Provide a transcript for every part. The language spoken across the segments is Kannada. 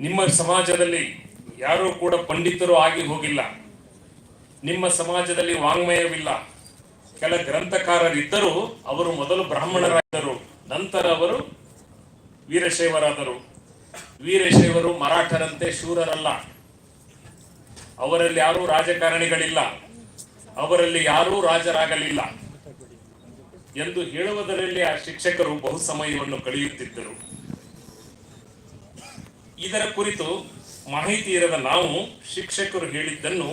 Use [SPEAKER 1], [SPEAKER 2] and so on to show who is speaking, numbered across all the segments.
[SPEAKER 1] ನಿಮ್ಮ ಸಮಾಜದಲ್ಲಿ ಯಾರೂ ಕೂಡ ಪಂಡಿತರು ಆಗಿ ಹೋಗಿಲ್ಲ. ನಿಮ್ಮ ಸಮಾಜದಲ್ಲಿ ವಾಂಗ್ಮಯವಿಲ್ಲ. ಕೆಲ ಗ್ರಂಥಕಾರರಿದ್ದರೂ ಅವರು ಮೊದಲು ಬ್ರಾಹ್ಮಣರಾದರು ನಂತರ ಅವರು ವೀರಶೈವರಾದರು. ವೀರಶೈವರು ಮರಾಠರಂತೆ ಶೂರರಲ್ಲ. ಅವರಲ್ಲಿ ಯಾರೂ ರಾಜಕಾರಣಿಗಳಿಲ್ಲ. ಅವರಲ್ಲಿ ಯಾರೂ ರಾಜರಾಗಲಿಲ್ಲ. ಎಂದು ಹೇಳುವುದರಲ್ಲಿ ಆ ಶಿಕ್ಷಕರು ಬಹು ಸಮಯವನ್ನು ಕಳೆಯುತ್ತಿದ್ದರು. ಇದರ ಕುರಿತು ಮಾಹಿತಿ ಇರದ ನಾವು ಶಿಕ್ಷಕರು ಹೇಳಿದ್ದನ್ನು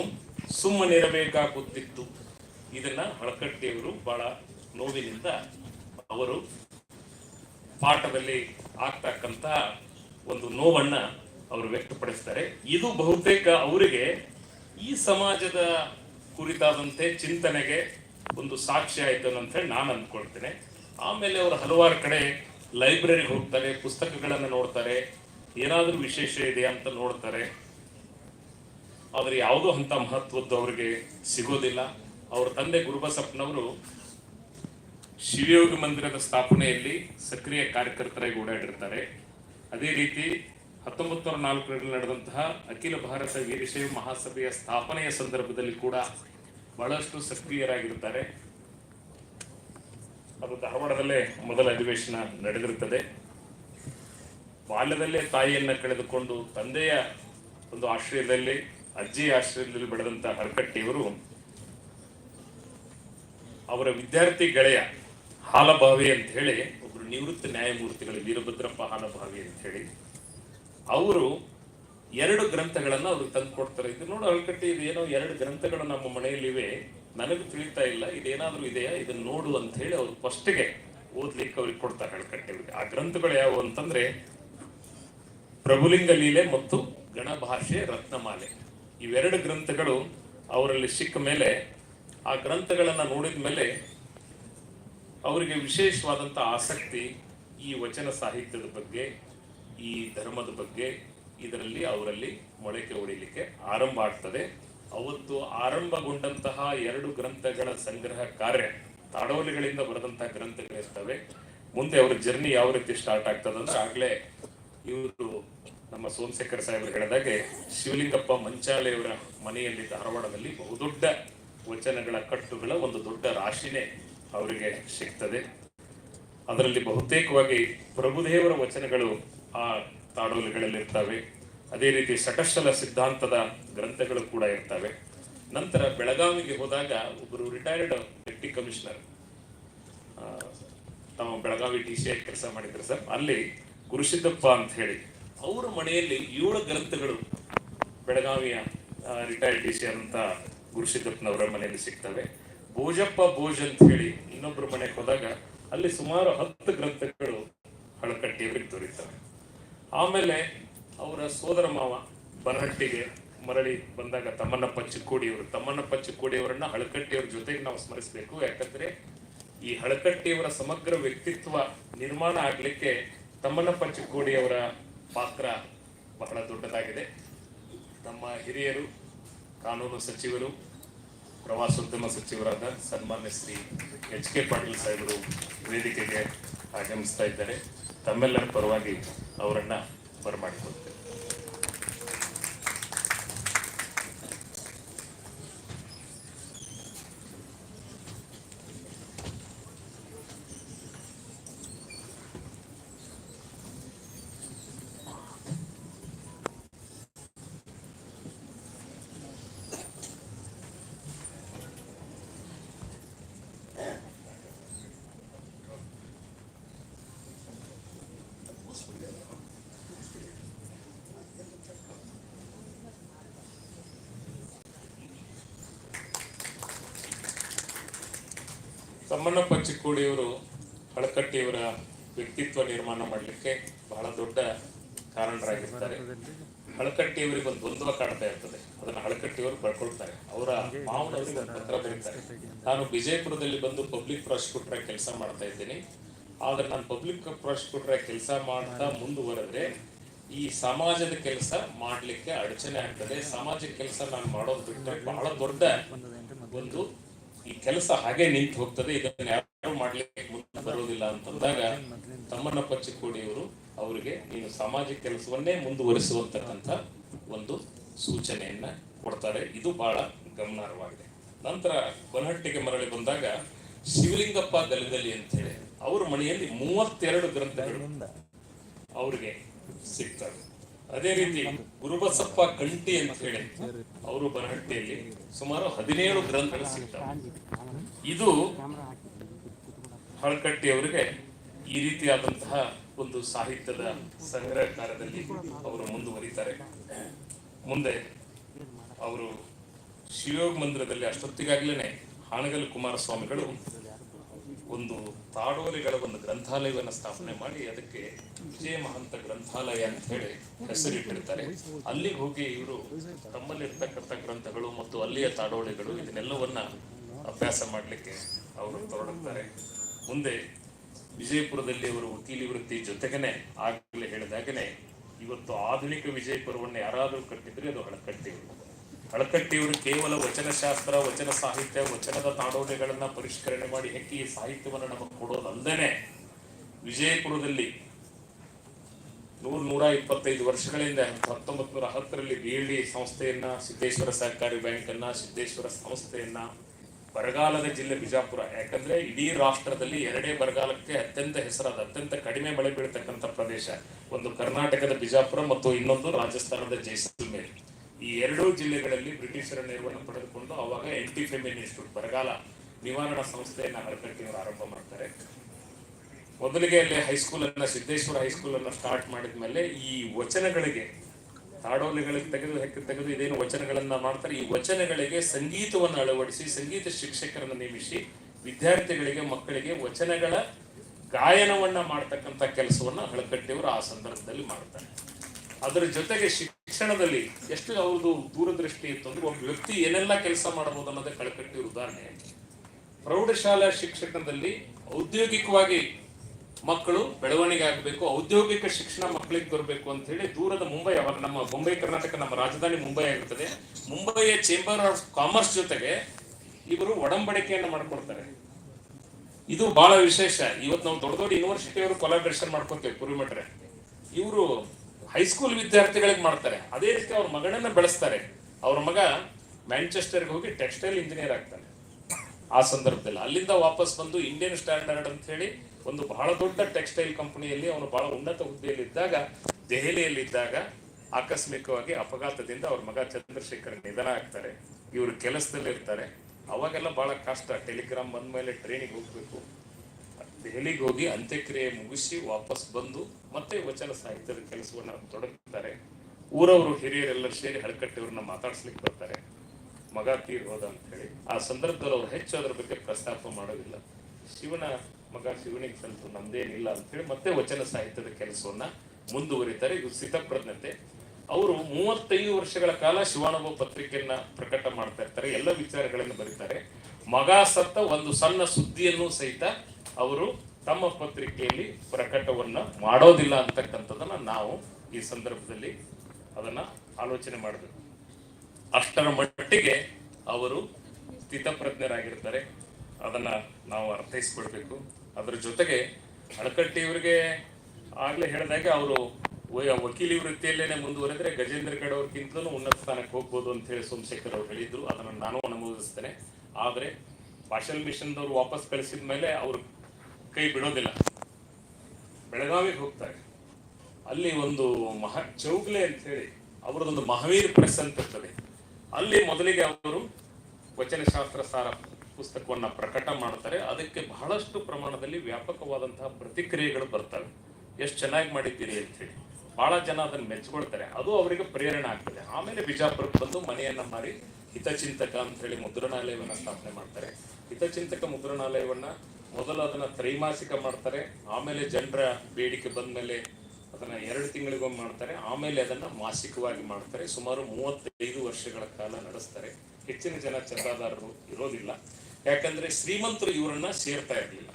[SPEAKER 1] ಸುಮ್ಮನಿರಬೇಕಾಗುತ್ತಿತ್ತು ಇದನ್ನ ಹಳಕಟ್ಟಿಯವರು ಬಹಳ ನೋವಿನಿಂದ ಅವರು ಪಾಠದಲ್ಲಿ ಆಗ್ತಕ್ಕಂತ ಒಂದು ನೋವನ್ನ ಅವರು ವ್ಯಕ್ತಪಡಿಸ್ತಾರೆ. ಇದು ಬಹುತೇಕ ಅವರಿಗೆ ಈ ಸಮಾಜದ ಕುರಿತಾದಂತೆ ಚಿಂತನೆಗೆ ಒಂದು ಸಾಕ್ಷಿ ಆಯ್ತು ಅಂತ ಹೇಳಿ ನಾನು ಅಂದ್ಕೊಳ್ತೇನೆ. ಆಮೇಲೆ ಅವರು ಹಲವಾರು ಕಡೆ ಲೈಬ್ರರಿಗೆ ಹೋಗ್ತಾರೆ, ಪುಸ್ತಕಗಳನ್ನು ನೋಡ್ತಾರೆ ಏನಾದರೂ ವಿಶೇಷ ಇದೆ ಅಂತ ನೋಡ್ತಾರೆ. ಆದರೆ ಯಾವುದೋ ಅಂತ ಮಹತ್ವದ್ದು ಅವರಿಗೆ ಸಿಗೋದಿಲ್ಲ. ಅವರ ತಂದೆ ಗುರುಬಸಪ್ಪನವರು ಶಿವಯೋಗಿ ಮಂದಿರದ ಸ್ಥಾಪನೆಯಲ್ಲಿ ಸಕ್ರಿಯ ಕಾರ್ಯಕರ್ತರಾಗಿ ಓಡಾಡಿರ್ತಾರೆ. ಅದೇ ರೀತಿ ಹತ್ತೊಂಬತ್ತು ನೂರ ನಾಲ್ಕರಲ್ಲಿ ನಡೆದಂತಹ ಅಖಿಲ ಭಾರತ ವೀರಶೈವ ಮಹಾಸಭೆಯ ಸ್ಥಾಪನೆಯ ಸಂದರ್ಭದಲ್ಲಿ ಕೂಡ ಬಹಳಷ್ಟು ಸಕ್ರಿಯರಾಗಿರ್ತಾರೆ. ಅದು ಧಾರವಾಡದಲ್ಲೇ ಮೊದಲ ಅಧಿವೇಶನ ನಡೆದಿರುತ್ತದೆ. ಬಾಲ್ಯದಲ್ಲೇ ತಾಯಿಯನ್ನ ಕಳೆದುಕೊಂಡು ತಂದೆಯ ಒಂದು ಆಶ್ರಯದಲ್ಲಿ, ಅಜ್ಜಿಯ ಆಶ್ರಯದಲ್ಲಿ ಬೆಳೆದಂತ ಹರಕಟ್ಟಿಯವರು ಅವರ ವಿದ್ಯಾರ್ಥಿ ಗೆಳೆಯ ಹಾಲಭಾವಿ ಅಂತ ಹೇಳಿ ಒಬ್ರು ನಿವೃತ್ತ ನ್ಯಾಯಮೂರ್ತಿಗಳು, ವೀರಭದ್ರಪ್ಪ ಹಾಲಭಾವಿ ಅಂತ ಹೇಳಿ. ಅವರು ಎರಡು ಗ್ರಂಥಗಳನ್ನ ಅವ್ರಿಗೆ ತಂದು ಕೊಡ್ತಾರೆ. ಇದು ನೋಡು ಹರಕಟ್ಟಿ, ಇದು ಏನೋ ಎರಡು ಗ್ರಂಥಗಳು ನಮ್ಮ ಮನೆಯಲ್ಲಿವೆ ನನಗೂ ತಿಳಿತಾ ಇಲ್ಲ, ಇದೇನಾದ್ರೂ ಇದೆಯಾ? ಇದನ್ನ ನೋಡು ಅಂತ ಹೇಳಿ ಅವ್ರು ಫಸ್ಟ್ಗೆ ಓದ್ಲಿಕ್ಕೆ ಅವ್ರಿಗೆ ಕೊಡ್ತಾರೆ ಹರಕಟ್ಟಿ ಆ ಗ್ರಂಥಗಳು ಯಾವುವು ಅಂತಂದ್ರೆ ಪ್ರಭುಲಿಂಗ ಲೀಲೆ ಮತ್ತು ಗಣಭಾಷೆ ರತ್ನಮಾಲೆ. ಇವೆರಡು ಗ್ರಂಥಗಳು ಅವರಲ್ಲಿ ಸಿಕ್ಕ ಮೇಲೆ ಆ ಗ್ರಂಥಗಳನ್ನು ನೋಡಿದ ಮೇಲೆ ಅವರಿಗೆ ವಿಶೇಷವಾದಂಥ ಆಸಕ್ತಿ ಈ ವಚನ ಸಾಹಿತ್ಯದ ಬಗ್ಗೆ, ಈ ಧರ್ಮದ ಬಗ್ಗೆ ಇದರಲ್ಲಿ ಅವರಲ್ಲಿ ಮೊಳಕೆ ಹೊಡಿಲಿಕ್ಕೆ ಆರಂಭ ಆಗ್ತದೆ. ಅವತ್ತು ಆರಂಭಗೊಂಡಂತಹ ಎರಡು ಗ್ರಂಥಗಳ ಸಂಗ್ರಹ ಕಾರ್ಯ ತಾಡೋಲಿಗಳಿಂದ ಬರೆದಂತಹ ಗ್ರಂಥಗಳಿರ್ತವೆ. ಮುಂದೆ ಅವರ ಜರ್ನಿ ಯಾವ ರೀತಿ ಸ್ಟಾರ್ಟ್ ಆಗ್ತದೆ ಅಂದ್ರೆ ಆಗ್ಲೇ ಇವರು ನಮ್ಮ ಸೋಮಶೇಖರ್ ಸಾಹೇಬರು ಹೇಳಿದಾಗೆ ಶಿವಲಿಂಗಪ್ಪ ಮಂಚಾಲೆಯವರ ಮನೆಯಲ್ಲಿ ಧಾರವಾಡದಲ್ಲಿ ಬಹುದೊಡ್ಡ ವಚನಗಳ ಕಟ್ಟುಗಳ ಒಂದು ದೊಡ್ಡ ರಾಶಿನೇ ಅವರಿಗೆ ಸಿಗ್ತದೆ. ಅದರಲ್ಲಿ ಬಹುತೇಕವಾಗಿ ಪ್ರಭುದೇವರ ವಚನಗಳು ಆ ತಾಡೋಲುಗಳಲ್ಲಿ ಇರ್ತವೆ ಅದೇ ರೀತಿ ಸಟಶಲ ಸಿದ್ಧಾಂತದ ಗ್ರಂಥಗಳು ಕೂಡ ಇರ್ತವೆ. ನಂತರ ಬೆಳಗಾವಿಗೆ ಹೋದಾಗ ಒಬ್ಬರು ರಿಟೈರ್ಡ್ ಡೆಪ್ಟಿ ಕಮಿಷನರ್ ತಾವು ಬೆಳಗಾವಿ ಡಿ ಸಿ ಐ ಕೆಲಸ ಮಾಡಿದ್ರು ಸರ್. ಅಲ್ಲಿ ಗುರುಸಿದ್ದಪ್ಪ ಅಂತ ಹೇಳಿ ಅವರ ಮನೆಯಲ್ಲಿ ಏಳು ಗ್ರಂಥಗಳು ಬೆಳಗಾವಿಯ ರಿಟೈರ್ಡ್ ಡಿ ಸಿ ಅಂತ ಗುರುಸಿದ್ದಪ್ಪನವರ ಮನೆಯಲ್ಲಿ ಸಿಗ್ತವೆ. ಭೋಜಪ್ಪ ಭೋಜ್ ಅಂತ ಹೇಳಿ ಇನ್ನೊಬ್ಬರ ಮನೆಗೆ ಹೋದಾಗ ಅಲ್ಲಿ ಸುಮಾರು ಹತ್ತು ಗ್ರಂಥಗಳು ಹಳಕಟ್ಟಿಯವರಿಗೆ ದೊರೀತವೆ. ಆಮೇಲೆ ಅವರ ಸೋದರ ಮಾವ ಬನಹಟ್ಟಿಗೆ ಮರಳಿ ಬಂದಾಗ ತಮ್ಮನಪ್ಪ ಚಿಕ್ಕೋಡಿಯವರು ತಮ್ಮನಪ್ಪ ಚಿಕ್ಕೋಡಿಯವರನ್ನ ಹಳಕಟ್ಟಿಯವರ ಜೊತೆಗೆ ನಾವು ಸ್ಮರಿಸಬೇಕು. ಯಾಕಂದ್ರೆ ಈ ಹಳಕಟ್ಟಿಯವರ ಸಮಗ್ರ ವ್ಯಕ್ತಿತ್ವ ನಿರ್ಮಾಣ ಆಗ್ಲಿಕ್ಕೆ ತಮ್ಮನಪ್ಪ ಚಿಕ್ಕೋಡಿಯವರ ಪಾತ್ರ ಬಹಳ ದೊಡ್ಡದಾಗಿದೆ. ನಮ್ಮ ಹಿರಿಯರು, ಕಾನೂನು ಸಚಿವರು ಪ್ರವಾಸೋದ್ಯಮ ಸಚಿವರಾದ ಸನ್ಮಾನ್ಯ ಶ್ರೀ ಎಚ್ ಕೆ ಪಾಟೀಲ್ ಸಾಹೇಬರು ವೇದಿಕೆಗೆ ಆಗಮಿಸ್ತಾ ಇದ್ದಾರೆ. ತಮ್ಮೆಲ್ಲರ ಪರವಾಗಿ ಅವರನ್ನು ಬರಮಾಡಿಕೊಳ್ತೇವೆ ತಮ್ಮಣ್ಣಪ್ಪ ಚಿಕ್ಕೋಡಿಯವರು ಹಳಕಟ್ಟಿಯವರ ವ್ಯಕ್ತಿತ್ವ ನಿರ್ಮಾಣ ಮಾಡಲಿಕ್ಕೆ ಬಹಳ ದೊಡ್ಡ ಕಾರಣರಾಗಿರ್ತಾರೆ. ಹಳಕಟ್ಟಿಯವರಿಗೆ ಒಂದು ದ್ವಂದ್ವ ಕಾಡ್ತಾ ಇರ್ತದೆ. ಅದನ್ನ ಹಳಕಟ್ಟಿಯವರು ಪಡ್ಕೊಳ್ತಾರೆ. ಅವರ ಮಾವನವರಿಗೆ ಒಂದು ಪತ್ರ ಬರೀತಾರೆ ನಾನು ವಿಜಯಪುರದಲ್ಲಿ ಬಂದು ಪಬ್ಲಿಕ್ ಪ್ರಾಸಿಕ್ಯೂಟರ್ ಕೆಲಸ ಮಾಡ್ತಾ ಇದ್ದೀನಿ. ಆದ್ರೆ ನಾನು ಪಬ್ಲಿಕ್ ಪ್ರಾಸಿಕ್ಯೂಟರ್ ಕೆಲಸ ಮಾಡ್ತಾ ಮುಂದುವರೆದ್ರೆ ಈ ಸಮಾಜದ ಕೆಲಸ ಮಾಡಲಿಕ್ಕೆ ಅಡಚಣೆ ಆಗ್ತದೆ. ಸಮಾಜದ ಕೆಲಸ ನಾನು ಮಾಡೋದು ಬಿಟ್ಟರೆ ಬಹಳ ದೊಡ್ಡ ಒಂದು ಈ ಕೆಲಸ ಹಾಗೆ ನಿಂತು ಹೋಗ್ತದೆ. ಇದನ್ನು ಯಾರು ಮಾಡ್ಲಿಕ್ಕೆ ಮುಂದೆ ಬರೋದಿಲ್ಲ ಅಂತಂದಾಗ ತಮ್ಮನ ಚಿಕ್ಕೋಡಿಯವರು ಅವರಿಗೆ ನೀನು ಸಾಮಾಜಿಕ ಕೆಲಸವನ್ನೇ ಮುಂದುವರಿಸುವಂತಕ್ಕಂಥ ಒಂದು ಸೂಚನೆಯನ್ನ ಕೊಡ್ತಾರೆ. ಇದು ಬಹಳ ಗಮನಾರ್ಹವಾಗಿದೆ. ನಂತರ ಕೊನಹಟ್ಟಿಗೆ ಮರಳಿ ಬಂದಾಗ ಶಿವಲಿಂಗಪ್ಪ ಗಲಗಲಿ ಅಂತ ಹೇಳಿ ಅವ್ರ ಮನೆಯಲ್ಲಿ ಮೂವತ್ತೆರಡು ಗ್ರಂಥಗಳು ಅವ್ರಿಗೆ ಸಿಗ್ತವೆ. ಅದೇ ರೀತಿ ಗುರುಬಸಪ್ಪ ಕಂಟಿ ಅಂತ ಹೇಳಿ ಅವರು ಬರಹಟ್ಟಿಯಲ್ಲಿ ಸುಮಾರು ಹದಿನೇಳು ಗ್ರಂಥಗಳು ಸಿಗ್ತವೆ. ಇದು ಅವರಿಗೆ ಈ ರೀತಿಯಾದಂತಹ ಒಂದು ಸಾಹಿತ್ಯದ ಸಂಗ್ರಹಕಾರದಲ್ಲಿ ಅವರು ಮುಂದುವರಿತಾರೆ. ಮುಂದೆ ಅವರು ಶಿವಯೋಗ ಮಂದಿರದಲ್ಲಿ ಅಷ್ಟೊತ್ತಿಗಾಗ್ಲೇನೆ ಹಾನಗಲ್ ಕುಮಾರಸ್ವಾಮಿಗಳು ಒಂದು ತಾಡೋಲಿಗಳ ಒಂದು ಗ್ರಂಥಾಲಯವನ್ನು ಸ್ಥಾಪನೆ ಮಾಡಿ ಅದಕ್ಕೆ ವಿಜಯ ಮಹಂತ ಗ್ರಂಥಾಲಯ ಅಂತ ಹೇಳಿ ಹೆಸರಿಟ್ಟಿರ್ತಾರೆ. ಅಲ್ಲಿಗೆ ಹೋಗಿ ಇವರು ತಮ್ಮಲ್ಲಿರ್ತಕ್ಕಂಥ ಗ್ರಂಥಗಳು ಮತ್ತು ಅಲ್ಲಿಯ ತಾಡೋಳಿಗಳು ಇದನ್ನೆಲ್ಲವನ್ನ ಅಭ್ಯಾಸ ಮಾಡಲಿಕ್ಕೆ ಅವರು ತೊಡಗುತ್ತಾರೆ ಮುಂದೆ ವಿಜಯಪುರದಲ್ಲಿ ಅವರು ವಕೀಲಿ ವೃತ್ತಿ ಜೊತೆಗೇನೆ ಆಗಲೇ ಹೇಳಿದಾಗನೆ, ಇವತ್ತು ಆಧುನಿಕ ವಿಜಯಪುರವನ್ನು ಯಾರಾದರೂ ಕಟ್ಟಿದ್ರೆ ಅದು ಹಳಕಟ್ಟಿಯವರು ಹಳಕಟ್ಟಿಯವರು ಕೇವಲ ವಚನಶಾಸ್ತ್ರ, ವಚನ ಸಾಹಿತ್ಯ, ವಚನದ ತಾಡೋಲೆಗಳನ್ನ ಪರಿಷ್ಕರಣೆ ಮಾಡಿ ಹೆಕ್ಕಿ ಸಾಹಿತ್ಯವನ್ನು ನಮಗೆ ಕೊಡೋದಲ್ಲದೇನೆ ವಿಜಯಪುರದಲ್ಲಿ ನೂರ ನೂರ ಇಪ್ಪತ್ತೈದು ವರ್ಷಗಳಿಂದ ಹತ್ತೊಂಬತ್ ನೂರ ಹತ್ತರಲ್ಲಿ ಬಿ ಎಲ್ ಡಿ ಸಂಸ್ಥೆಯನ್ನ, ಸಿದ್ದೇಶ್ವರ ಸಹಕಾರಿ ಬ್ಯಾಂಕ್ ಅನ್ನ ಸಿದ್ದೇಶ್ವರ ಸಂಸ್ಥೆಯನ್ನ ಬರಗಾಲದ ಜಿಲ್ಲೆ ಬಿಜಾಪುರ. ಯಾಕಂದ್ರೆ ಇಡೀ ರಾಷ್ಟ್ರದಲ್ಲಿ ಎರಡೇ ಬರಗಾಲಕ್ಕೆ ಅತ್ಯಂತ ಹೆಸರಾದ, ಅತ್ಯಂತ ಕಡಿಮೆ ಮಳೆ ಬೀಳತಕ್ಕಂಥ ಪ್ರದೇಶ. ಒಂದು ಕರ್ನಾಟಕದ ಬಿಜಾಪುರ ಮತ್ತು ಇನ್ನೊಂದು ರಾಜಸ್ಥಾನದ ಜೈಸಲ್ಮೇರ್. ಈ ಎರಡೂ ಜಿಲ್ಲೆಗಳಲ್ಲಿ ಬ್ರಿಟಿಷರ ನೆರವನ್ನು ಪಡೆದುಕೊಂಡು ಅವಾಗ ಎಂಟಿ ಫೆಮಿನಿಸ್ಟ್ ಬರಗಾಲ ನಿವಾರಣಾ ಸಂಸ್ಥೆಯನ್ನ ಹರಕಟ್ಟಿನವರು ಆರಂಭ ಮಾಡ್ತಾರೆ. ಮೊದಲಿಗೆ ಅಲ್ಲಿ ಹೈಸ್ಕೂಲ್ ಅನ್ನ, ಸಿದ್ದೇಶ್ವರ ಹೈಸ್ಕೂಲ್ ಅನ್ನ ಸ್ಟಾರ್ಟ್ ಮಾಡಿದ ಮೇಲೆ ಈ ವಚನಗಳಿಗೆ, ತಾಡೋಲಿಗಳಿಗೆ ತೆಗೆದು ಹೆಕ್ಕ ತೆಗೆದು ಇದೇನು ವಚನಗಳನ್ನ ಮಾಡ್ತಾರೆ, ಈ ವಚನಗಳಿಗೆ ಸಂಗೀತವನ್ನು ಅಳವಡಿಸಿ, ಸಂಗೀತ ಶಿಕ್ಷಕರನ್ನು ನೇಮಿಸಿ ವಿದ್ಯಾರ್ಥಿಗಳಿಗೆ, ಮಕ್ಕಳಿಗೆ ವಚನಗಳ ಗಾಯನವನ್ನ ಮಾಡ್ತಕ್ಕಂಥ ಕೆಲಸವನ್ನ ಹಳಕಟ್ಟಿಯವರು ಆ ಸಂದರ್ಭದಲ್ಲಿ ಮಾಡ್ತಾರೆ. ಅದರ ಜೊತೆಗೆ ಶಿಕ್ಷಣದಲ್ಲಿ ಎಷ್ಟು ಅವ್ರದ್ದು ದೂರದೃಷ್ಟಿ ಇತ್ತು ಅಂದ್ರೆ ಒಬ್ಬ ವ್ಯಕ್ತಿ ಏನೆಲ್ಲ ಕೆಲಸ ಮಾಡಬಹುದು ಅನ್ನೋದೇ ಕಳಕಟ್ಟಿಯವ್ರ ಉದಾಹರಣೆ. ಪ್ರೌಢಶಾಲಾ ಶಿಕ್ಷಣದಲ್ಲಿ ಔದ್ಯೋಗಿಕವಾಗಿ ಮಕ್ಕಳು ಬೆಳವಣಿಗೆ ಆಗಬೇಕು, ಔದ್ಯೋಗಿಕ ಶಿಕ್ಷಣ ಮಕ್ಕಳಿಗೆ ಬರಬೇಕು ಅಂತ ಹೇಳಿ ದೂರದ ಮುಂಬೈ, ಅವಾಗ ನಮ್ಮ ಮುಂಬೈ, ಕರ್ನಾಟಕ, ನಮ್ಮ ರಾಜಧಾನಿ ಮುಂಬೈ ಆಗಿರ್ತದೆ. ಮುಂಬೈಯ ಚೇಂಬರ್ ಆಫ್ ಕಾಮರ್ಸ್ ಜೊತೆಗೆ ಇವರು ಒಡಂಬಡಿಕೆಯನ್ನು ಮಾಡಿಕೊಡ್ತಾರೆ ಇದು ಬಹಳ ವಿಶೇಷ. ಇವತ್ತು ನಾವು ದೊಡ್ಡ ದೊಡ್ಡ ಯೂನಿವರ್ಸಿಟಿಯವರು ಕೊಲಾಬ್ರೇಷನ್ ಮಾಡ್ಕೊತೇವೆ ಕುರಿಮಟ್ರೆ ಇವರು ಹೈಸ್ಕೂಲ್ ವಿದ್ಯಾರ್ಥಿಗಳಿಗೆ ಮಾಡ್ತಾರೆ. ಅದೇ ರೀತಿ ಅವ್ರ ಮಗನನ್ನ ಬೆಳೆಸ್ತಾರೆ. ಅವ್ರ ಮಗ ಮ್ಯಾಂಚೆಸ್ಟರ್ಗೆ ಹೋಗಿ ಟೆಕ್ಸ್ಟೈಲ್ ಇಂಜಿನಿಯರ್ ಆಗ್ತಾನೆ. ಆ ಸಂದರ್ಭದಲ್ಲಿ. ಅಲ್ಲಿಂದ ವಾಪಸ್ ಬಂದು ಇಂಡಿಯನ್ ಸ್ಟ್ಯಾಂಡರ್ಡ್ ಅಂತ ಹೇಳಿ ಒಂದು ಬಹಳ ದೊಡ್ಡ ಟೆಕ್ಸ್ಟೈಲ್ ಕಂಪನಿಯಲ್ಲಿ ಅವನು ಬಹಳ ಉನ್ನತ ಹುದ್ದೆಯಲ್ಲಿ ಇದ್ದಾಗ ದೆಹಲಿಯಲ್ಲಿ ಇದ್ದಾಗ ಆಕಸ್ಮಿಕವಾಗಿ ಅಪಘಾತದಿಂದ ಅವ್ರ ಮಗ ಚಂದ್ರಶೇಖರ್ ನಿಧನ ಆಗ್ತಾರೆ. ಇವರು ಕೆಲಸದಲ್ಲಿ ಇರ್ತಾರೆ ಅವಾಗೆಲ್ಲ ಬಹಳ ಕಷ್ಟ. ಟೆಲಿಗ್ರಾಮ್ ಬಂದ ಮೇಲೆ ಟ್ರೈನಿಗೆ ಹೋಗ್ಬೇಕು. ದೆಹಲಿಗೆ ಹೋಗಿ ಅಂತ್ಯಕ್ರಿಯೆ ಮುಗಿಸಿ ವಾಪಸ್ ಬಂದು ಮತ್ತೆ ವಚನ ಸಾಹಿತ್ಯದ ಕೆಲಸವನ್ನು ತೊಡಗುತ್ತಾರೆ ಊರವರು ಹಿರಿಯರೆಲ್ಲರೂ ಸೇರಿ ಹಳಕಟ್ಟಿಯವ್ರನ್ನ ಮಾತಾಡ್ಸ್ಲಿಕ್ಕೆ ಬರ್ತಾರೆ. ಮಗ ತೀರ್ ಹೋದ ಅಂತ ಹೇಳಿ. ಆ ಸಂದರ್ಭದಲ್ಲಿ ಅವ್ರು ಹೆಚ್ಚು ಅದ್ರ ಬಗ್ಗೆ ಪ್ರಸ್ತಾಪ ಮಾಡೋದಿಲ್ಲ. ಶಿವನ ಮಗ ಶಿವನಿಗೆ ಸ್ವಲ್ಪ ನಮ್ದೇನಿಲ್ಲ ಅಂತ ಹೇಳಿ ಮತ್ತೆ ವಚನ ಸಾಹಿತ್ಯದ ಕೆಲಸವನ್ನ ಮುಂದುವರಿತಾರೆ. ಇದು ಸ್ಥಿತಪ್ರಜ್ಞತೆ. ಅವರು ಮೂವತ್ತೈದು ವರ್ಷಗಳ ಕಾಲ ಶಿವಾನುಭವ ಪತ್ರಿಕೆಯನ್ನ ಪ್ರಕಟ ಮಾಡ್ತಾ ಇರ್ತಾರೆ. ಎಲ್ಲ ವಿಚಾರಗಳನ್ನು ಬರೀತಾರೆ. ಮಗ ಸತ್ತ ಒಂದು ಸಣ್ಣ ಸುದ್ದಿಯನ್ನು ಸಹಿತ ಅವರು ತಮ್ಮ ಪತ್ರಿಕೆಯಲ್ಲಿ ಪ್ರಕಟವನ್ನ ಮಾಡೋದಿಲ್ಲ ಅಂತಕ್ಕಂಥದ್ದನ್ನ ನಾವು ಈ ಸಂದರ್ಭದಲ್ಲಿ ಅದನ್ನ ಆಲೋಚನೆ ಮಾಡಬೇಕು ಅಷ್ಟರ ಮಟ್ಟಿಗೆ ಅವರು ಸ್ಥಿತಪ್ರಜ್ಞರಾಗಿರ್ತಾರೆ ಅದನ್ನ ನಾವು ಅರ್ಥೈಸ್ಕೊಳ್ಬೇಕು. ಅದರ ಜೊತೆಗೆ ಅಳಕಟ್ಟಿಯವರಿಗೆ ಆಗ್ಲೇ ಹೇಳಿದಾಗ ಅವರು ವಕೀಲಿ ವೃತ್ತಿಯಲ್ಲೇನೆ ಮುಂದುವರೆದ್ರೆ ಗಜೇಂದ್ರ ಗಡ್ ಅವ್ರಿಗಿಂತಲೂ ಉನ್ನತ ಸ್ಥಾನಕ್ಕೆ ಹೋಗ್ಬೋದು ಅಂತ ಹೇಳಿ ಸೋಮಶೇಖರ್ ಅವರು ಹೇಳಿದ್ರು. ಅದನ್ನ ನಾನು ಅನುಮೋದಿಸ್ತೇನೆ. ಆದ್ರೆ ಮಿಷನ್ ಮಿಷನ್ದವ್ರು ವಾಪಸ್ ಕಳಿಸಿದ ಮೇಲೆ ಅವರು ಕೈ ಬಿಡೋದಿಲ್ಲ. ಬೆಳಗಾವಿಗೆ ಹೋಗ್ತಾರೆ. ಅಲ್ಲಿ ಒಂದು ಮಹಾ ಚೌಗ್ಲೆ ಅಂತ ಹೇಳಿ ಅವರದೊಂದು ಮಹಾವೀರ್ ಪ್ರೆಸ್ ಅಂತ ಇರ್ತದೆ. ಅಲ್ಲಿ ಮೊದಲಿಗೆ ಅವರು ವಚನಶಾಸ್ತ್ರ ಸಾರ ಪುಸ್ತಕವನ್ನು ಪ್ರಕಟ ಮಾಡ್ತಾರೆ. ಅದಕ್ಕೆ ಬಹಳಷ್ಟು ಪ್ರಮಾಣದಲ್ಲಿ ವ್ಯಾಪಕವಾದಂತಹ ಪ್ರತಿಕ್ರಿಯೆಗಳು ಬರ್ತವೆ. ಎಷ್ಟು ಚೆನ್ನಾಗಿ ಮಾಡಿದ್ದೀರಿ ಅಂತ ಹೇಳಿ ಬಹಳ ಜನ ಅದನ್ನ ಮೆಚ್ಕೊಳ್ತಾರೆ. ಅದು ಅವರಿಗೆ ಪ್ರೇರಣೆ ಆಗ್ತದೆ. ಆಮೇಲೆ ಬಿಜಾಪುರಕ್ಕೆ ಬಂದು ಮನೆಯನ್ನ ಮಾರಿ ಹಿತಚಿಂತಕ ಅಂತ ಹೇಳಿ ಮುದ್ರಣಾಲಯವನ್ನ ಸ್ಥಾಪನೆ ಮಾಡ್ತಾರೆ. ಹಿತಚಿಂತಕ ಮುದ್ರಣಾಲಯವನ್ನ ಮೊದಲು ಅದನ್ನ ತ್ರೈಮಾಸಿಕ ಮಾಡ್ತಾರೆ. ಆಮೇಲೆ ಜನರ ಬೇಡಿಕೆ ಬಂದ್ಮೇಲೆ ಎರಡು ತಿಂಗಳಿಗೊಮ್ಮೆ ಮಾಡ್ತಾರೆ. ಆಮೇಲೆ ಅದನ್ನ ಮಾಸಿಕವಾಗಿ ಮಾಡ್ತಾರೆ. ಸುಮಾರು ಮೂವತ್ತೈದು ವರ್ಷಗಳ ಕಾಲ ನಡೆಸ್ತಾರೆ. ಹೆಚ್ಚಿನ ಜನ ಚಂದಾದಾರರು ಇರೋದಿಲ್ಲ. ಯಾಕಂದ್ರೆ ಶ್ರೀಮಂತರು ಇವರನ್ನ ಸೇರ್ತಾ ಇರಲಿಲ್ಲ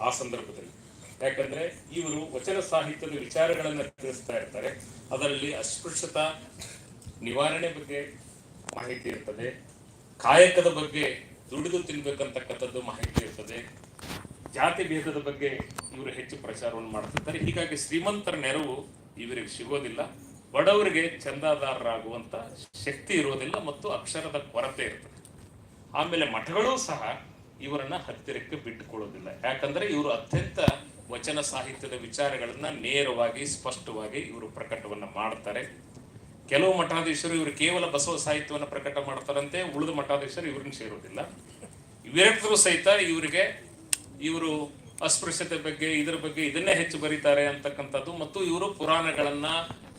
[SPEAKER 1] ಆ ಸಂದರ್ಭದಲ್ಲಿ. ಯಾಕಂದ್ರೆ ಇವರು ವಚನ ಸಾಹಿತ್ಯದ ವಿಚಾರಗಳನ್ನ ತಿಳಿಸ್ತಾ ಇರ್ತಾರೆ. ಅದರಲ್ಲಿ ಅಸ್ಪೃಶ್ಯತಾ, ನಿವಾರಣೆ ಬಗ್ಗೆ ಮಾಹಿತಿ ಇರ್ತದೆ. ಕಾಯಕದ ಬಗ್ಗೆ ದುಡಿದು ತಿನ್ಬೇಕಂತಕ್ಕಂಥದ್ದು ಮಾಹಿತಿ ಇರ್ತದೆ. ಜಾತಿ ಭೇದದ ಬಗ್ಗೆ ಇವರು ಹೆಚ್ಚು ಪ್ರಚಾರವನ್ನು ಮಾಡ್ತಿರ್ತಾರೆ. ಹೀಗಾಗಿ ಶ್ರೀಮಂತರ ನೆರವು ಇವರಿಗೆ ಸಿಗೋದಿಲ್ಲ. ಬಡವರಿಗೆ ಚಂದಾದಾರರಾಗುವಂತ ಶಕ್ತಿ ಇರೋದಿಲ್ಲ ಮತ್ತು ಅಕ್ಷರದ ಕೊರತೆ ಇರ್ತದೆ. ಆಮೇಲೆ ಮಠಗಳೂ ಸಹ ಇವರನ್ನ ಹತ್ತಿರಕ್ಕೆ ಬಿಟ್ಟುಕೊಳ್ಳೋದಿಲ್ಲ. ಯಾಕಂದ್ರೆ ಇವರು ಅತ್ಯಂತ ವಚನ ಸಾಹಿತ್ಯದ ವಿಚಾರಗಳನ್ನ ನೇರವಾಗಿ, ಸ್ಪಷ್ಟವಾಗಿ ಇವರು ಪ್ರಕಟವನ್ನ ಮಾಡ್ತಾರೆ. ಕೆಲವು ಮಠಾಧೀಶರು ಇವರು ಕೇವಲ ಬಸವ ಸಾಹಿತ್ಯವನ್ನು ಪ್ರಕಟ ಮಾಡ್ತಾರಂತೆ, ಉಳಿದ ಮಠಾಧೀಶರು ಇವ್ರನ್ನ ಸೇರೋದಿಲ್ಲ. ಇವೆರಡರೂ ಸಹಿತ ಇವರಿಗೆ ಇವರು ಅಸ್ಪೃಶ್ಯತೆ ಬಗ್ಗೆ, ಇದರ ಬಗ್ಗೆ ಇದನ್ನೇ ಹೆಚ್ಚು ಬರೀತಾರೆ ಅಂತಕ್ಕಂಥದ್ದು ಮತ್ತು ಇವರು ಪುರಾಣಗಳನ್ನ,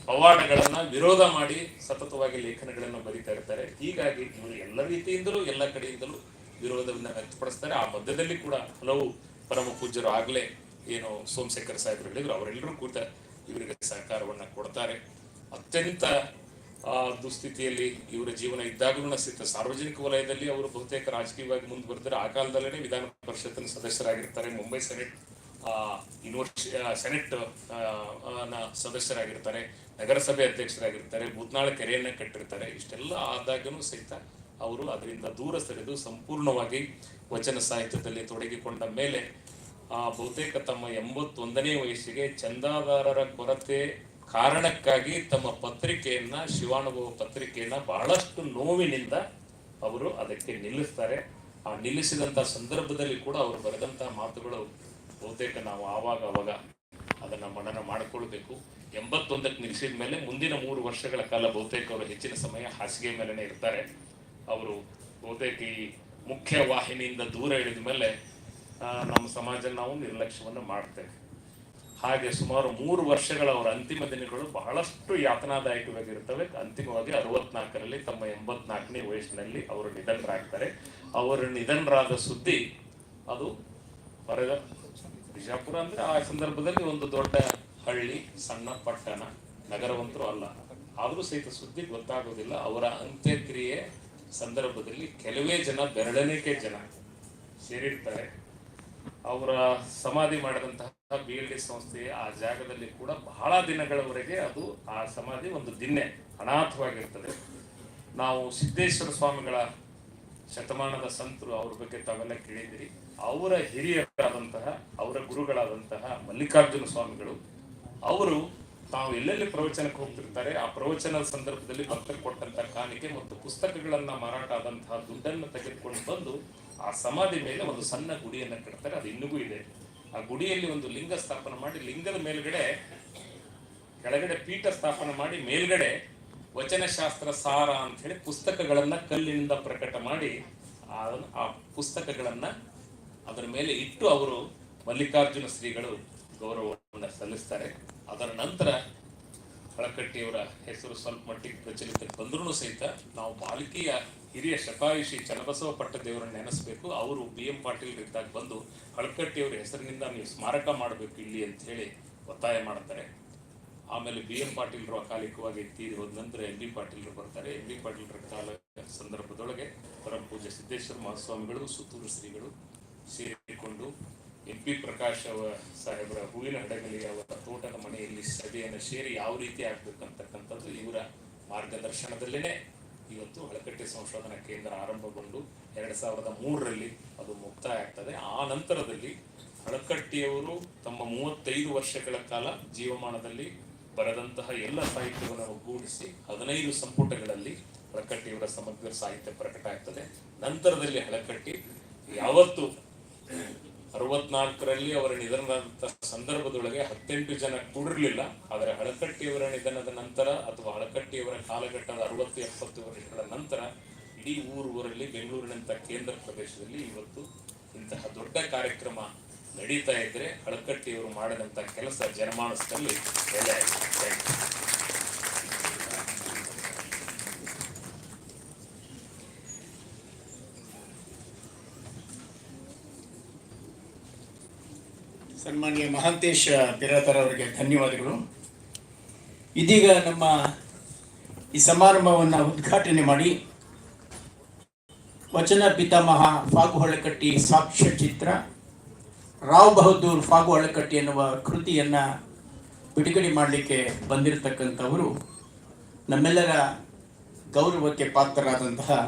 [SPEAKER 1] ಪವಾಡಗಳನ್ನ ವಿರೋಧ ಮಾಡಿ ಸತತವಾಗಿ ಲೇಖನಗಳನ್ನು ಬರೀತಾ ಇರ್ತಾರೆ. ಹೀಗಾಗಿ ಇವರು ಎಲ್ಲ ರೀತಿಯಿಂದಲೂ, ಎಲ್ಲ ಕಡೆಯಿಂದಲೂ ವಿರೋಧವನ್ನ ವ್ಯಕ್ತಪಡಿಸ್ತಾರೆ. ಆ ಮಧ್ಯದಲ್ಲಿ ಕೂಡ ಹಲವು ಪರಮ ಪೂಜ್ಯರು ಆಗ್ಲೇ ಏನು ಸೋಮಶೇಖರ್ ಸಾಹೇಬರು ಹೇಳಿದ್ರು. ಅವರೆಲ್ಲರೂ ಕೂಡ ಇವರಿಗೆ ಸಹಕಾರವನ್ನ ಕೊಡ್ತಾರೆ. ಅತ್ಯಂತ ಆ ದುಸ್ಥಿತಿಯಲ್ಲಿ ಇವರ ಜೀವನ ಇದ್ದಾಗಲೂ ಸಹಿತ ಸಾರ್ವಜನಿಕ ವಲಯದಲ್ಲಿ ಅವರು ಬಹುತೇಕ ರಾಜಕೀಯವಾಗಿ ಮುಂದೆ ಬರ್ತಾರೆ. ಆ ಕಾಲದಲ್ಲೇ ವಿಧಾನ ಪರಿಷತ್ತಿನ ಸದಸ್ಯರಾಗಿರ್ತಾರೆ. ಮುಂಬೈ ಸೆನೆಟ್ ಯೂನಿವರ್ಸಿ ಸೆನೆಟ್ ಸದಸ್ಯರಾಗಿರ್ತಾರೆ. ನಗರಸಭೆ ಅಧ್ಯಕ್ಷರಾಗಿರ್ತಾರೆ. ಬೂತ್ನಾಳ ಕೆರೆಯನ್ನ ಕಟ್ಟಿರ್ತಾರೆ. ಇಷ್ಟೆಲ್ಲ ಆದಾಗೂ ಸಹಿತ ಅವರು ಅದರಿಂದ ದೂರ ಸರಿದು ಸಂಪೂರ್ಣವಾಗಿ ವಚನ ಸಾಹಿತ್ಯದಲ್ಲಿ ತೊಡಗಿಕೊಂಡ ಮೇಲೆ, ಆ, ಬಹುತೇಕ ತಮ್ಮ ಎಂಬತ್ತೊಂದನೇ ವಯಸ್ಸಿಗೆ ಚಂದಾದಾರರ ಕೊರತೆ ಕಾರಣಕ್ಕಾಗಿ ತಮ್ಮ ಪತ್ರಿಕೆಯನ್ನ, ಶಿವಾನುಭವ ಪತ್ರಿಕೆಯನ್ನ ಬಹಳಷ್ಟು ನೋವಿನಿಂದ ಅವರು ಅದಕ್ಕೆ ನಿಲ್ಲಿಸ್ತಾರೆ. ಆ ನಿಲ್ಲಿಸಿದಂಥ ಸಂದರ್ಭದಲ್ಲಿ ಕೂಡ ಅವರು ಬರೆದಂತಹ ಮಾತುಗಳು ಬಹುತೇಕ ನಾವು ಆವಾಗ ಅವಾಗ ಅದನ್ನ ಮನನ ಮಾಡಿಕೊಳ್ಬೇಕು. ಎಂಬತ್ತೊಂದಕ್ಕೆ ನಿಲ್ಲಿಸಿದ ಮೇಲೆ ಮುಂದಿನ ಮೂರು ವರ್ಷಗಳ ಕಾಲ ಬಹುತೇಕ ಅವರು ಹೆಚ್ಚಿನ ಸಮಯ ಹಾಸಿಗೆ ಮೇಲೇ ಇರ್ತಾರೆ. ಅವರು ಬಹುತೇಕ ಈ ಮುಖ್ಯ ವಾಹಿನಿಯಿಂದ ದೂರ ಇಳಿದ ಮೇಲೆ ನಮ್ಮ ಸಮಾಜ ನಾವು ನಿರ್ಲಕ್ಷ್ಯವನ್ನು ಮಾಡ್ತೇವೆ. ಹಾಗೆ ಸುಮಾರು ಮೂರು ವರ್ಷಗಳ ಅವರ ಅಂತಿಮ ದಿನಗಳು ಬಹಳಷ್ಟು ಯಾತನಾದಾಯಕವಾಗಿರುತ್ತವೆ. ಅಂತಿಮವಾಗಿ ಅರವತ್ನಾಲ್ಕರಲ್ಲಿ ತಮ್ಮ ಎಂಬತ್ನಾಲ್ಕನೇ ವಯಸ್ಸಿನಲ್ಲಿ ಅವರು ನಿಧನರಾಗ್ತಾರೆ. ಅವರು ನಿಧನರಾದ ಸುದ್ದಿ ಅದು ಹೊರಗ ಬಿಜಾಪುರ ಅಂದ್ರೆ ಆ ಸಂದರ್ಭದಲ್ಲಿ ಒಂದು ದೊಡ್ಡ ಹಳ್ಳಿ, ಸಣ್ಣ ಪಟ್ಟಣ, ನಗರವಂತರೂ ಅಲ್ಲ. ಆದರೂ ಸಹಿತ ಸುದ್ದಿ ಗೊತ್ತಾಗೋದಿಲ್ಲ. ಅವರ ಅಂತ್ಯಕ್ರಿಯೆ ಸಂದರ್ಭದಲ್ಲಿ ಕೆಲವೇ ಜನ, ಬೆರಳನೇಕೆ ಜನ ಸೇರಿರ್ತಾರೆ. ಅವರ ಸಮಾಧಿ ಮಾಡಿದಂತಹ ಬಿ ಎಲ್ ಡಿ ಸಂಸ್ಥೆ ಆ ಜಾಗದಲ್ಲಿ ಕೂಡ ಬಹಳ ದಿನಗಳವರೆಗೆ ಅದು ಆ ಸಮಾಧಿ ಒಂದು ದಿನ್ನೆ ಅನಾಥವಾಗಿರ್ತದೆ. ನಾವು ಸಿದ್ದೇಶ್ವರ ಸ್ವಾಮಿಗಳ ಶತಮಾನದ ಸಂತರು ಅವ್ರ ಬಗ್ಗೆ ತಾವೆಲ್ಲ ಕೇಳಿದಿರಿ ಅವರ ಹಿರಿಯರಾದಂತಹ, ಅವರ ಗುರುಗಳಾದಂತಹ ಮಲ್ಲಿಕಾರ್ಜುನ ಸ್ವಾಮಿಗಳು, ಅವರು ತಾವು ಎಲ್ಲೆಲ್ಲಿ ಪ್ರವಚನಕ್ಕೆ ಹೋಗ್ತಿರ್ತಾರೆ, ಆ ಪ್ರವಚನದ ಸಂದರ್ಭದಲ್ಲಿ ಭಕ್ತರು ಕೊಟ್ಟಂತಹ ಕಾಣಿಕೆ ಮತ್ತು ಪುಸ್ತಕಗಳನ್ನ ಮಾರಾಟ ಆದಂತಹ ದುಡ್ಡನ್ನು ತೆಗೆದುಕೊಂಡು ಬಂದು ಆ ಸಮಾಧಿ ಮೇಲೆ ಒಂದು ಸಣ್ಣ ಗುಡಿಯನ್ನು ಕಟ್ತಾರೆ. ಅದು ಇನ್ನಿಗೂ ಇದೆ. ಆ ಗುಡಿಯಲ್ಲಿ ಒಂದು ಲಿಂಗ ಸ್ಥಾಪನೆ ಮಾಡಿ, ಲಿಂಗದ ಮೇಲ್ಗಡೆ, ಕೆಳಗಡೆ ಪೀಠ ಸ್ಥಾಪನೆ ಮಾಡಿ, ಮೇಲ್ಗಡೆ ವಚನಶಾಸ್ತ್ರ ಸಾರ ಅಂತ ಹೇಳಿ ಪುಸ್ತಕಗಳನ್ನ ಕಲ್ಲಿನಿಂದ ಪ್ರಕಟ ಮಾಡಿ ಆ ಪುಸ್ತಕಗಳನ್ನ ಅದರ ಮೇಲೆ ಇಟ್ಟು ಅವರು ಮಲ್ಲಿಕಾರ್ಜುನ ಶ್ರೀಗಳು ಗೌರವವನ್ನು ಸಲ್ಲಿಸ್ತಾರೆ. ಅದರ ನಂತರ ಕಳಕಟ್ಟಿಯವರ ಹೆಸರು ಸ್ವಲ್ಪ ಮಟ್ಟಿಗೆ ಪ್ರಚಲಿತಕ್ಕೆ ಬಂದ್ರೂ ಸಹಿತ ನಾವು ಬಾಲಿಕೆಯ ಹಿರಿಯ ಶತಾಯುಷಿ ಚನ್ನಬಸವ ಪಟ್ಟದೇವರನ್ನ ನೆನೆಸಬೇಕು. ಅವರು ಬಿ ಎಂ ಪಾಟೀಲ್ ಇದ್ದಾಗ ಬಂದು ಹಳಕಟ್ಟಿಯವರ ಹೆಸರಿನಿಂದ ನೀವು ಸ್ಮಾರಕ ಮಾಡಬೇಕು ಇಲ್ಲಿ ಅಂತ ಹೇಳಿ ಒತ್ತಾಯ ಮಾಡ್ತಾರೆ. ಆಮೇಲೆ ಬಿ ಎಂ ಪಾಟೀಲ್ರು ಅಕಾಲಿಕವಾಗಿ ತೀರಿ ಹೋದ ನಂತರ ಎಂ ಬಿ ಪಾಟೀಲ್ರು ಬರ್ತಾರೆ. ಎಂ ಬಿ ಪಾಟೀಲ್ರ ಕಾಲ ಸಂದರ್ಭದೊಳಗೆ ಪರಂ ಪೂಜೆ ಸಿದ್ದೇಶ್ವರ ಮಹಾಸ್ವಾಮಿಗಳು, ಸುತ್ತೂರು ಶ್ರೀಗಳು ಸೇರಿಕೊಂಡು ಎಂ ಪಿ ಪ್ರಕಾಶ್ ಅವ ಸಾಹೇಬರ ಹೂವಿನ ಹಡಗಲಿ ಅವರ ತೋಟದ ಮನೆಯಲ್ಲಿ ಸಭೆಯನ್ನು ಸೇರಿ ಯಾವ ರೀತಿ ಆಗ್ಬೇಕಂತಕ್ಕಂಥದ್ದು ಇವರ ಮಾರ್ಗದರ್ಶನದಲ್ಲೇನೆ ಇವತ್ತು ಹಳಕಟ್ಟೆ ಸಂಶೋಧನಾ ಕೇಂದ್ರ ಆರಂಭಗೊಂಡು ಎರಡ್ ಸಾವಿರದ ಮೂರರಲ್ಲಿ ಅದು ಮುಕ್ತಾಯ ಆಗ್ತದೆ ಆ ನಂತರದಲ್ಲಿ ಹಳಕಟ್ಟಿಯವರು ತಮ್ಮ ಮೂವತ್ತೈದು ವರ್ಷಗಳ ಕಾಲ ಜೀವಮಾನದಲ್ಲಿ ಬರೆದಂತಹ ಎಲ್ಲ ಸಾಹಿತ್ಯವನ್ನು ಒಗ್ಗೂಡಿಸಿ ಹದಿನೈದು ಸಂಪುಟಗಳಲ್ಲಿ ಹಳಕಟ್ಟಿಯವರ ಸಮಗ್ರ ಸಾಹಿತ್ಯ ಪ್ರಕಟ ಆಗ್ತದೆ ನಂತರದಲ್ಲಿ ಹಳಕಟ್ಟಿ ಯಾವತ್ತು ಅರವತ್ನಾಲ್ಕರಲ್ಲಿ ಅವರ ನಿಧನದಂಥ ಸಂದರ್ಭದೊಳಗೆ ಹತ್ತೆಂಟು ಜನ ಕೂಡಿರಲಿಲ್ಲ. ಆದರೆ ಹಳಕಟ್ಟಿಯವರ ನಿಧನದ ನಂತರ ಅಥವಾ ಹಳಕಟ್ಟಿಯವರ ಕಾಲಘಟ್ಟದ ಅರವತ್ತು ಎಪ್ಪತ್ತು ವರ್ಷಗಳ ನಂತರ ಇಡೀ ಊರು ಊರಲ್ಲಿ ಬೆಂಗಳೂರಿನಂತ ಕೇಂದ್ರ ಪ್ರದೇಶದಲ್ಲಿ ಇವತ್ತು ಇಂತಹ ದೊಡ್ಡ ಕಾರ್ಯಕ್ರಮ ನಡೀತಾ ಇದ್ರೆ ಹಳಕಟ್ಟಿಯವರು ಮಾಡಿದಂತ ಕೆಲಸ ಜನಮಾನಸದಲ್ಲಿ ಬೆಲೆ ಆಗಿದೆ
[SPEAKER 2] ಸನ್ಮಾನ್ಯ ಮಹಾಂತೇಶ ಬಿರಾದರ್ ಅವರಿಗೆ ಧನ್ಯವಾದಗಳು. ಇದೀಗ ನಮ್ಮ ಈ ಸಮಾರಂಭವನ್ನು ಉದ್ಘಾಟನೆ ಮಾಡಿ ವಚನ ಪಿತಾಮಹ ಫಾಗು ಹಳಕಟ್ಟಿ ಸಾಕ್ಷ್ಯ ಚಿತ್ರ, ರಾವ್ ಬಹದ್ದೂರ್ ಫಾಗು ಹಳಕಟ್ಟಿ ಎನ್ನುವ ಕೃತಿಯನ್ನು ಬಿಡುಗಡೆ ಮಾಡಲಿಕ್ಕೆ ಬಂದಿರತಕ್ಕಂಥವರು ನಮ್ಮೆಲ್ಲರ ಗೌರವಕ್ಕೆ ಪಾತ್ರರಾದಂತಹ